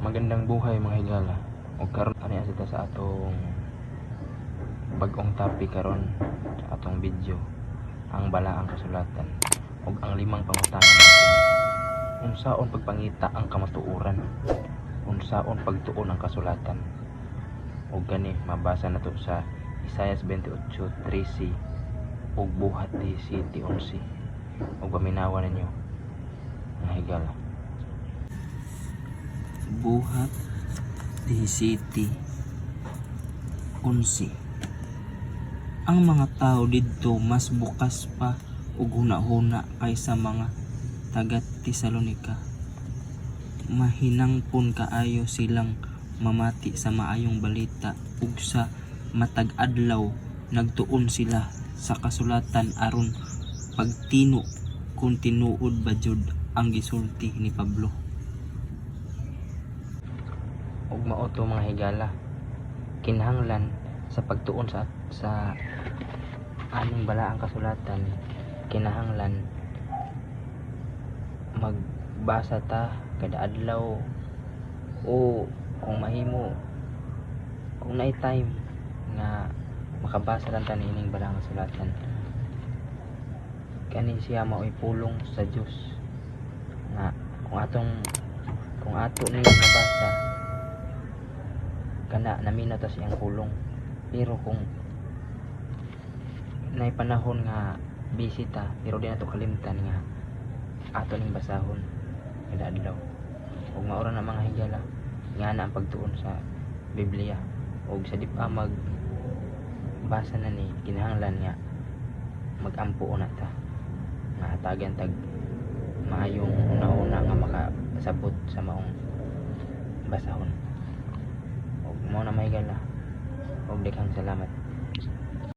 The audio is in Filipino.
Magandang buhay mga higala. O karon ani asita sa atong bagong topic karon sa atong video ang balaang kasulatan ug ang limang pangutana natin. Unsaon pagpangita ang kamatuoran? Unsaon pagtuon ang kasulatan? ug gani mabasa na to sa Isaias 28:13 ug buhat 17:11 ug paminawa ninyo mga higala buhat 17 11 ang mga tao didto mas bukas pa ug hunahuna kaysa mga taga Tesalonika mahinangpon kaayo silang mamati sa maayong balita ug sa matag adlaw nagtuon sila sa kasulatan aron pagtino kung tinuod ba jud ang gisulti ni Pablo ug mao to mga higala. Kinahanglan sa pagtuon sa sa aning balaang kasulatan kinahanglan magbasa ta kada adlaw o kung mahimo kung naay time nga makabasa lang ta niining balaang kasulatan. Kani siya mao'y pulong sa Dios nga kung atong kung ato ni mabasa kana naminaw ta siyang pulong pero kung nay panahon nga busy ta pero di na to kalimtan nga ato ning basahon kada adlaw. Ug maura na mga higala. Nga na ang pagtuon sa Biblia ug sa di pa mag basa na ni kinahanglan nga magampo na ta. Nga hatagan tag maayong una-una nga makasabot sa maong basahon mahigala ug daghang salamat